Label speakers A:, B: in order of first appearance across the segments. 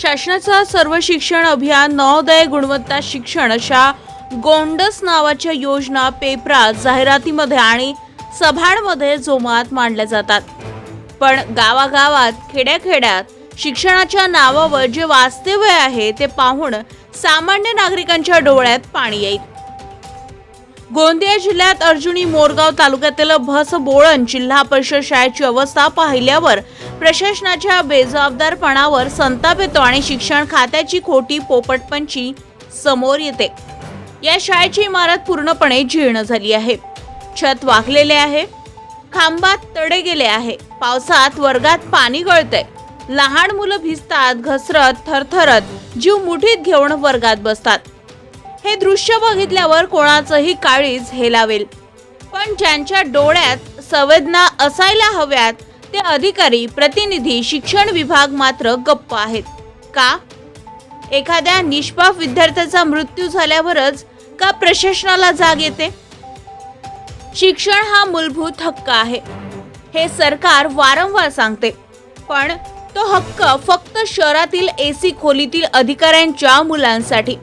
A: शासनाचा सर्व शिक्षण अभियान नवोदय गुणवत्ता शिक्षण अशा गोंडस नावाच्या योजना पेपरात जाहिरातीमध्ये आणि सभांमध्ये जोमात मांडल्या जातात. पण गावागावात खेड्याखेड्यात शिक्षणाच्या नावावर जे वास्तव्य आहे ते पाहून सामान्य नागरिकांच्या डोळ्यात पाणी येईल. गोंदिया जिल्ह्यात अर्जुनी मोरगाव तालुक्यातील भस बोळण जिल्हा परिषद शाळेची अवस्था पाहिल्यावर प्रशासनाच्या बेजबाबदारपणावर संताप येतो आणि शिक्षण खात्याची खोटी पोपटपंची समोर येते. या शाळेची इमारत पूर्णपणे जीर्ण झाली आहे. छत वाकलेले आहे. खांबात तडे गेले आहे. पावसात वर्गात पाणी गळतंय. लहान मुलं भिजतात घसरत थरथरत जीव मुठीत घेऊन वर्गात बसतात. हे दृश्य बघितल्यावर कोणाचंही काळीज हेलावेल. पण ज्यांच्या डोळ्यात संवेदना असायला हव्यात ते अधिकारी प्रतिनिधी शिक्षण विभाग मात्र गप्प आहेत. का? एखाद्या निष्पाप विद्यार्थ्याचा मृत्यू झाल्यावरच का प्रशासनाला जाग येते? शिक्षण हा मूलभूत हक्क आहे. हे सरकार वारंवार सांगते. पण तो हक्क फक्त शहरातील एसी खोलीतील अधिकाऱ्यांच्या मुलांसाठी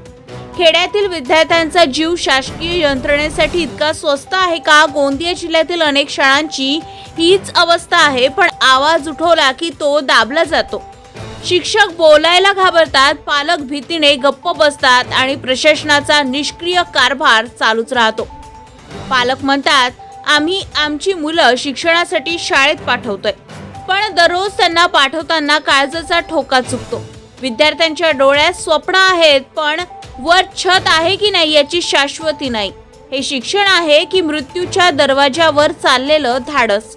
A: खेड्यातील विद्यार्थ्यांचा जीव शासकीय यंत्रणेसाठी इतका स्वस्त आहे का? गोंदिया जिल्ह्यातील अनेक शाळांची हीच अवस्था आहे पण आवाज उठवला की तो दाबला जातो. शिक्षक बोलायला घाबरतात पालक भीतीने गप्प बसतात आणि प्रशासनाचा निष्क्रिय कारभार चालूच राहतो. पालक म्हणतात आम्ही आमची मुलं शिक्षणासाठी शाळेत पाठवतोय पण दररोज त्यांना पाठवताना काळजाचा ठोका चुकतो. विद्यार्थ्यांच्या डोळ्यात स्वप्न आहेत पण वर छत आहे की नाही याची शाश्वती नाही. हे शिक्षण आहे की मृत्यूच्या दरवाजावर चाललेलं धाडस.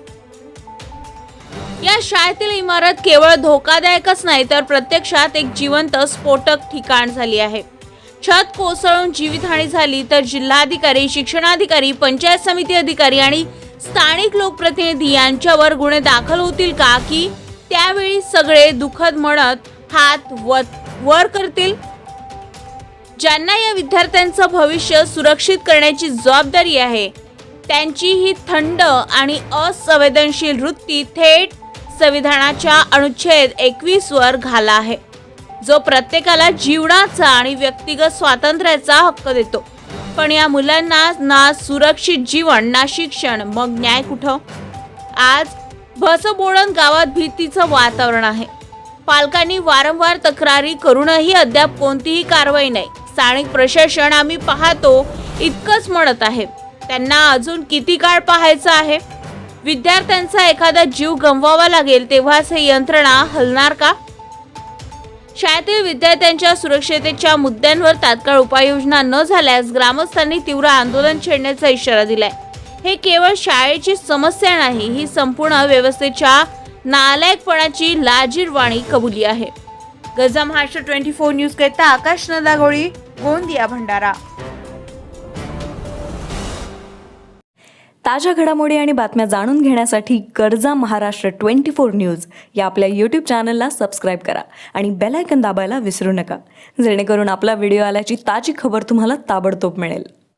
A: या शाळेतील इमारत केवळ धोकादायकच नाही तर प्रत्यक्षात एक जिवंत स्फोटक ठिकाण झाली आहे. छत कोसळून जीवितहानी झाली तर जिल्हाधिकारी शिक्षणाधिकारी पंचायत समिती अधिकारी आणि स्थानिक लोकप्रतिनिधी यांच्यावर गुन्हे दाखल होतील का की त्यावेळी सगळे दुःखद म्हणत हात व- वर करतील. ज्यांना या विद्यार्थ्यांचं भविष्य सुरक्षित करण्याची जबाबदारी आहे त्यांची ही थंड आणि असंवेदनशील वृत्ती थेट संविधानाच्या अनुच्छेद एकवीस वर घाला आहे जो प्रत्येकाला जीवनाचा आणि व्यक्तिगत स्वातंत्र्याचा हक्क देतो. पण या मुलांना ना सुरक्षित जीवन ना शिक्षण मग न्याय कुठं? आज भसबोडण गावात भीतीचं वातावरण आहे. पालकांनी वारंवार तक्रारी करूनही अद्याप कोणतीही कारवाई नाही. स्थानिक प्रशासन आम्ही पाहतो इतकंच म्हणत आहे. त्यांना अजून किती काळ पाहायचं आहे? विद्यार्थ्यांचा एखादा जीव गमवावा लागेल तेव्हाच हे यंत्रणा हलणार का? शाळेतील विद्यार्थ्यांच्या सुरक्षतेच्या मुद्द्यांवर तात्काळ उपाययोजना न झाल्यास ग्रामस्थांनी तीव्र आंदोलन छेडण्याचा इशारा दिलाय. हे केवळ शाळेची समस्या नाही ही संपूर्ण व्यवस्थेच्या नालायकपणाची लाजीरवाणी कबुली आहे. गजा महाराष्ट्र ट्वेंटी फोर न्यूज करता आकाश नदागोळी गोंदिया भंडारा.
B: ताज्या घडामोडी आणि बातम्या जाणून घेण्यासाठी गरजा महाराष्ट्र ट्वेंटी फोर न्यूज या आपल्या यूट्यूब चॅनलला सबस्क्राईब करा आणि बेलायकन दाबायला विसरू नका. जेणेकरून आपला व्हिडिओ आल्याची ताजी खबर तुम्हाला ताबडतोब मिळेल.